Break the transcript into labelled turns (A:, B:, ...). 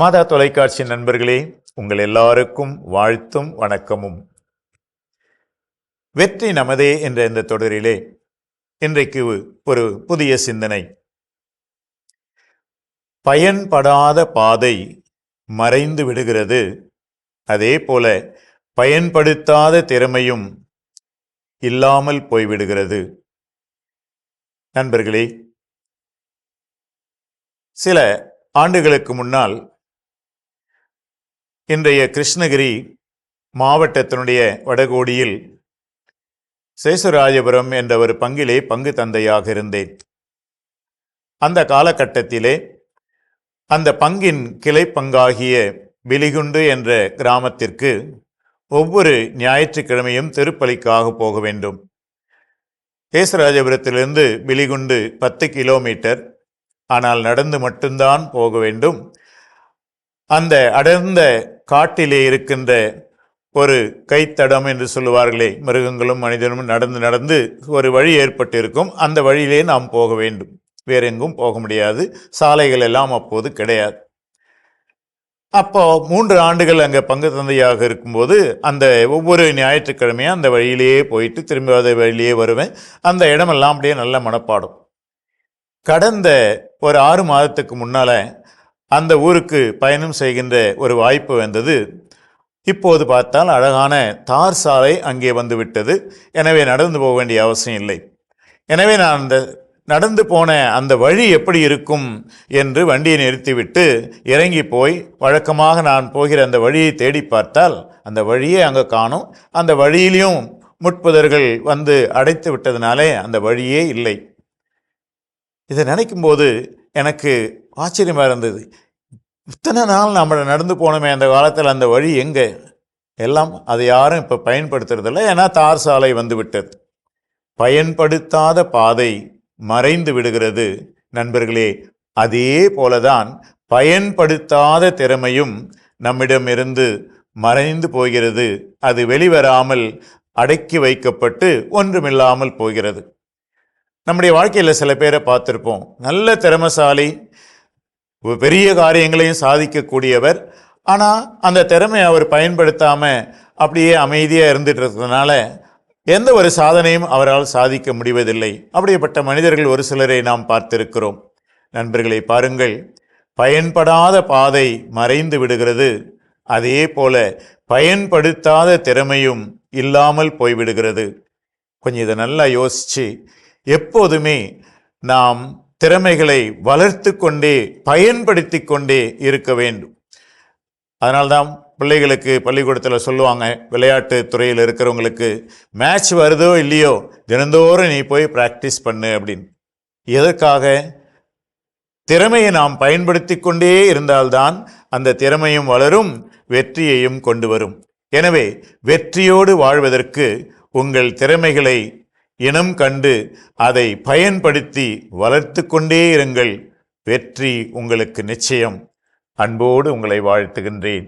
A: மாதா தொலைக்காட்சி நண்பர்களே உங்கள் எல்லாருக்கும் வாழ்த்தும் வணக்கமும். வெற்றி நமதே என்ற இந்த தொடரிலே இன்றைக்கு ஒரு புதிய சிந்தனை. பயன்படாத பாதை மறைந்து விடுகிறது. அதே போல பயன்படுத்தாத திறமையும் இல்லாமல் போய்விடுகிறது. நண்பர்களே சில ஆண்டுகளுக்கு முன்னால் இன்றைய கிருஷ்ணகிரி மாவட்டத்தினுடைய வடகோடியில் சேசுராஜபுரம் என்ற ஒரு பங்கிலே பங்கு தந்தையாக இருந்தேன். அந்த காலகட்டத்திலே அந்த பங்கின் கிளை பங்காகிய பிலிகுண்டு என்ற கிராமத்திற்கு ஒவ்வொரு ஞாயிற்றுக்கிழமையும் திருப்பலிக்காக போக வேண்டும். கேசராஜபுரத்திலிருந்து பிலிகுண்டு பத்து கிலோமீட்டர். ஆனால் நடந்து மட்டும்தான் போக வேண்டும். அந்த அடர்ந்த காட்டிலே இருக்கின்ற ஒரு கைத்தடம் என்று சொல்லுவார்களே மிருகங்களும் மனிதனும் நடந்து நடந்து ஒரு வழி ஏற்பட்டிருக்கும். அந்த வழியிலே நாம் போக வேண்டும். வேறெங்கும் போக முடியாது. சாலைகள் எல்லாம் அப்போது கிடையாது. அப்போ மூன்று ஆண்டுகள் அங்கே பங்கு தந்தையாக இருக்கும்போது அந்த ஒவ்வொரு ஞாயிற்றுக்கிழமையும் அந்த வழியிலேயே போயிட்டு திரும்பி அதை வழியிலேயே வருவேன். அந்த இடமெல்லாம் அப்படியே நல்ல மனப்பாடும். கடந்த ஒரு ஆறு மாதத்துக்கு முன்னால் அந்த ஊருக்கு பயணம் செய்கின்ற ஒரு வாய்ப்பு வந்தது. இப்போது பார்த்தால் அழகான தார் சாலை அங்கே வந்துவிட்டது. எனவே நடந்து போக வேண்டிய அவசியம் இல்லை. எனவே நான் அந்த நடந்து போன அந்த வழி எப்படி இருக்கும் என்று வண்டியை நிறுத்திவிட்டு இறங்கி போய் வழக்கமாக நான் போகிற அந்த வழியை தேடி பார்த்தால் அந்த வழியே அங்கே காணும். அந்த வழியிலையும் முட்புதர்கள் வந்து அடைத்து விட்டதுனாலே அந்த வழியே இல்லை. இதை நினைக்கும்போது எனக்கு ஆச்சரியமாக இருந்தது. இத்தனை நாள் நம்ம நடந்து போனோமே அந்த காலத்தில் அந்த வழி எங்கே? எல்லாம் அதை யாரும் இப்போ பயன்படுத்துறதில்ல. ஏன்னா தார் சாலை வந்து விட்டது பயன்படுத்தாத பாதை மறைந்து விடுகிறது. நண்பர்களே அதே போலதான் பயன்படுத்தாத திறமையும் நம்மிடமிருந்து மறைந்து போகிறது. அது வெளிவராமல் அடக்கி வைக்கப்பட்டு ஒன்றுமில்லாமல் போகிறது. நம்முடைய வாழ்க்கையில் சில பேரை பார்த்துருப்போம். நல்ல திறமசாலி பெரிய காரியங்களையும் சாதிக்கக்கூடியவர். ஆனால் அந்த திறமையை அவர் பயன்படுத்தாமல் அப்படியே அமைதியாக இருந்துட்டு இருக்கிறதுனால எந்த ஒரு சாதனையும் அவரால் சாதிக்க முடிவதில்லை. அப்படிப்பட்ட மனிதர்கள் ஒரு சிலரை நாம் பார்த்திருக்கிறோம். நண்பர்களை பாருங்கள். பயன்படாத பாதை மறைந்து விடுகிறது. அதே போல பயன்படுத்தாத திறமையும் இல்லாமல் போய்விடுகிறது. கொஞ்சம் இதை நல்லா யோசித்து எப்போதுமே நாம் திறமைகளை வளர்த்து கொண்டே பயன்படுத்தி கொண்டே இருக்க வேண்டும். அதனால்தான் பிள்ளைகளுக்கு பள்ளிக்கூடத்தில் சொல்லுவாங்க விளையாட்டு துறையில் இருக்கிறவங்களுக்கு மேட்ச் வருதோ இல்லையோ தினந்தோறும் நீ போய் ப்ராக்டிஸ் பண்ணு அப்படின்னு. எதற்காக? திறமையை நாம் பயன்படுத்தி கொண்டே இருந்தால்தான் அந்த திறமையும் வளரும் வெற்றியையும் கொண்டு வரும். எனவே வெற்றியோடு வாழ்வதற்கு உங்கள் திறமைகளை இனம் கண்டு அதை பயன்படுத்தி வளர்த்து கொண்டே இருங்கள். வெற்றி உங்களுக்கு நிச்சயம். அன்போடு உங்களை வாழ்த்துகின்றேன்.